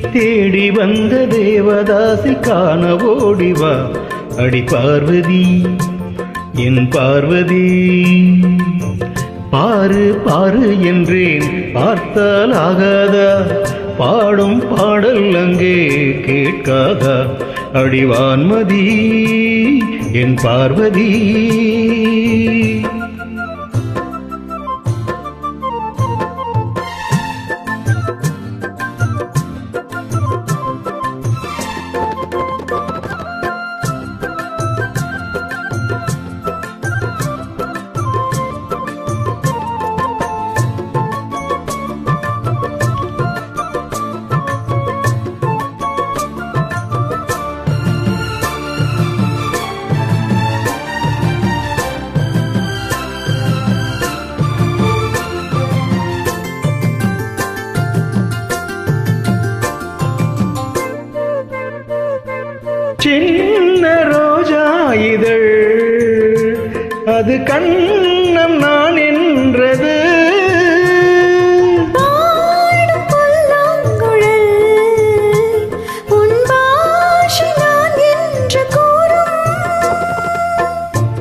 தேடி வந்த தேவதாசி காண ஓடிவா அடி பார்வதி என் பார்வதி. பாரு பாரு என்றேன் பார்த்தால் ஆகாதா? பாடும் பாடல் அங்கே கேட்காதா? அடிவான்மதி என் பார்வதி. சின்ன ரோஜா இதழ்? அது கண்ணம் நான் என்றது.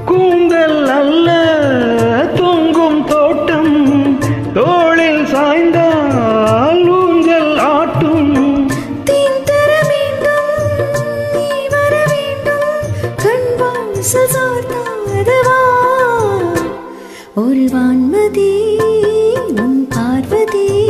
கூந்தல் அல்ல வான்மதி உன் பார்வதி.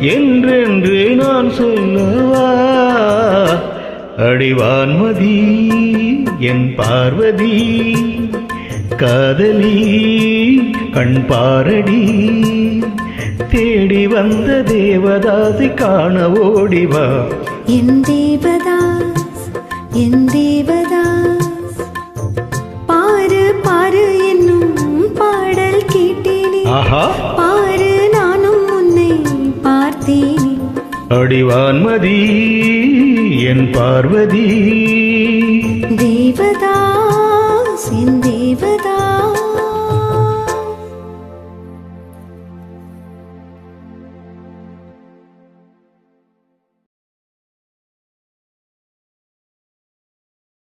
என்றென்று நான் சொல்லவா? அடிவான்மதி என் பார்வதி காதலி கண் பாரடி தேடி வந்த தேவதாசி காண ஓடிவா? என் தேவதாஸ் என் தேவதாஸ் பாரு பாரு என்னும் பாடல் கேட்டேனே. ஆஹா. அடிவான்மதி என் பார்வதி. தேவதா என் தேவதா